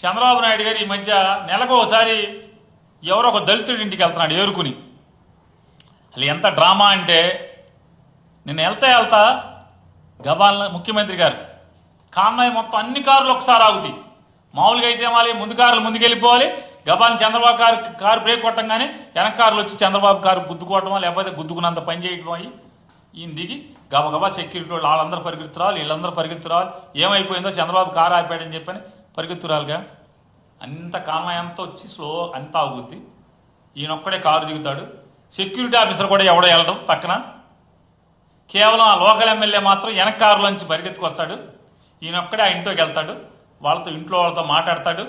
చంద్రబాబు నాయుడు గారు ఈ మధ్య నెలకు ఒకసారి ఎవరో ఒక దళితుడి ఇంటికి వెళ్తున్నాడు ఏరుకుని. అసలు ఎంత డ్రామా అంటే నేను వెళ్తా వెళ్తా గబాల్ ముఖ్యమంత్రి గారు కాన్వాయ్ మొత్తం అన్ని కార్లు ఒకసారి ఆగుతాయి. మామూలుగా అయితే మళ్ళీ ముందు కార్లు ముందుకెళ్ళిపోవాలి. గబాల్ చంద్రబాబు కారు కారు బ్రేక్ కొట్టంగానే వెనక కార్లు వచ్చి చంద్రబాబు కారు గుద్దుకోవటమా లేకపోతే గుద్దుకున్నంత పని చేయటం అయ్యి ఈయన దిగి గబగబా సెక్యూరిటీ వాళ్ళు వాళ్ళందరూ పరిగెత్తురావాలి వీళ్ళందరూ పరిగెత్తురావాలి. ఏమైపోయిందో చంద్రబాబు కారు ఆపాడని చెప్పని పరిగెత్తురాలిగా అంత కాన్వాయ్ అంతా వచ్చి స్లో అంతా ఆగుద్ది. ఈయన ఒక్కడే కారు దిగుతాడు. సెక్యూరిటీ ఆఫీసర్ కూడా ఎవడో వెళ్ళడం పక్కన. కేవలం ఆ లోకల్ ఎమ్మెల్యే మాత్రం వెనక కారులోంచి పరిగెత్తుకొస్తాడు. ఈయన ఒక్కడే ఆ ఇంట్లోకి వెళ్తాడు. వాళ్ళతో ఇంట్లో వాళ్ళతో మాట్లాడతాడు.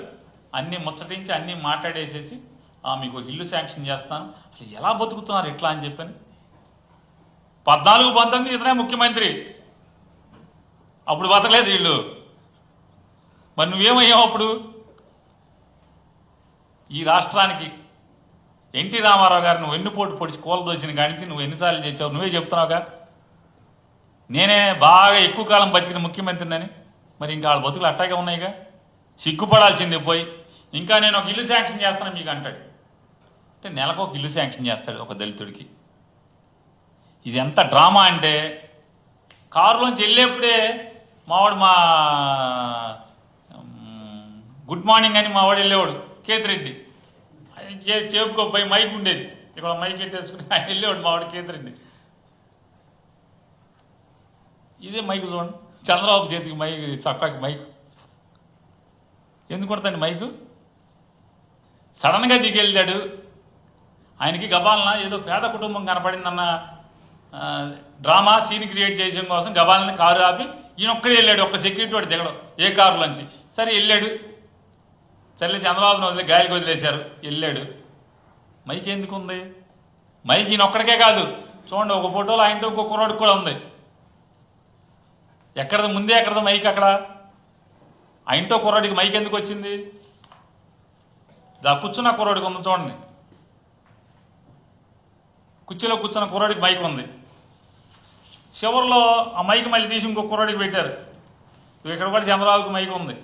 అన్ని ముచ్చటించి అన్నీ మాట్లాడేసేసి మీకు ఒక ఇల్లు శాంక్షన్ చేస్తాను. అసలు ఎలా బతుకుతున్నారు ఇట్లా అని చెప్పని. పద్నాలుగు పంతొమ్మిది ఇతనే ముఖ్యమంత్రి. అప్పుడు బతకలేదు వీళ్ళు. మరి నువ్వేమయ్యావు అప్పుడు? ఈ రాష్ట్రానికి ఎన్టీ రామారావు గారు నువ్వు ఎన్నిపోటు పొడిచి కూలదోసిన కానించి నువ్వు ఎన్నిసార్లు చేసావు నువ్వే చెప్తున్నావుగా? నేనే బాగా ఎక్కువ కాలం బతికిన ముఖ్యమంత్రినని. మరి ఇంకా వాళ్ళ బతుకులు అట్టాగే ఉన్నాయిగా? సిగ్గుపడాల్సిందే పోయి. ఇంకా నేను ఒక ఇల్లు శాంక్షన్ చేస్తాను మీకు అంటాడు. అంటే నెలకు ఒక ఇల్లు శాంక్షన్ చేస్తాడు ఒక దళితుడికి. ఇది ఎంత డ్రామా అంటే కారులోంచి వెళ్ళేప్పుడే మావాడు మా గుడ్ మార్నింగ్ అని మావాడు వెళ్ళేవాడు కేతిరెడ్డి. ఆయన చే- పోయి మైక్ ఉండేది. ఇక్కడ మైక్ పెట్టేసుకుని ఆయన వెళ్ళేవాడు మావాడు కేతిరెడ్డి. ఇదే మైక్ చూడండి. చంద్రబాబు చేతికి మైక్ చక్కాకి మైక్. ఎందుకు కొడతాండి మైకు? సడన్గా దిగెళ్ళాడు. ఆయనకి గబాలన ఏదో పేద కుటుంబం కనపడిందన్న డ్రామా సీన్ క్రియేట్ చేయడం కోసం గబాలని కారు ఆపి ఈయన ఒక్కడే వెళ్ళాడు. ఒక్క సెక్యూరిటీ వాడు దిగడం. ఏ కారులోంచి? సరే వెళ్ళాడు. చల్లి చంద్రబాబును వదిలి గాలికి వదిలేశారు. వెళ్ళాడు. మైక్ ఎందుకు ఉంది మైక్ ఈయన ఒక్కడికే కాదు. చూడండి ఒక ఫోటోలో ఆయనతో ఇంకో కుర్రాడికి కూడా ఉంది. ఎక్కడది? ముందే ఎక్కడది మైక్ అక్కడ? ఆయనతో కుర్రాడికి మైక్ ఎందుకు వచ్చింది? దా కూర్చున్న కుర్రాడికి ఉంది చూడండి. కుర్చీలో కూర్చున్న కుర్రాడికి మైక్ ఉంది. చివరిలో ఆ మైక్ మళ్ళీ తీసి ఇంకో కుర్రాడికి పెట్టారు. ఇక్కడ కూడా చంద్రబాబుకి మైక్ ఉంది.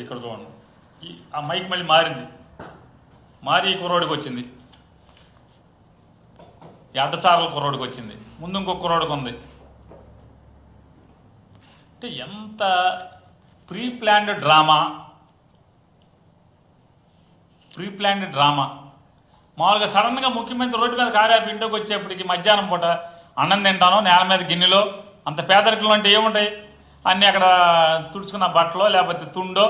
ఇక్కడ చూడండి. ఈ ఆ మైక్ మళ్ళీ మారింది. మారి ఈ కుర్రోడికి వచ్చింది. ఈ అడ్డచారల కుర్రోడికి వచ్చింది. ముందు ఇంకో కుర్రోడికి ఉంది. అంటే ఎంత pre planned drama pre planned drama మామూలుగా సడన్గా ముఖ్యమంత్రి రోడ్డు మీద కారాపి ఇంటికి వచ్చేప్పటికి మధ్యాహ్నం పూట అన్నం తింటాను నేల మీద గిన్నెలో అంత పేదరికలు అంటే ఏముంటాయి? అన్ని అక్కడ తుడుచుకున్న బట్టలో లేకపోతే తుండో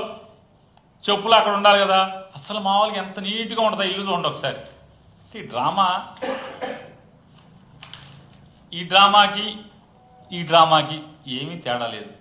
చెప్పులు అక్కడ ఉండాలి కదా. అసలు మామూలుగా ఎంత నీట్గా ఉంటుందో ఇల్లు చూడండి ఒకసారి. ఈ డ్రామా ఈ డ్రామాకి ఈ డ్రామాకి ఏమీ తేడా లేదు.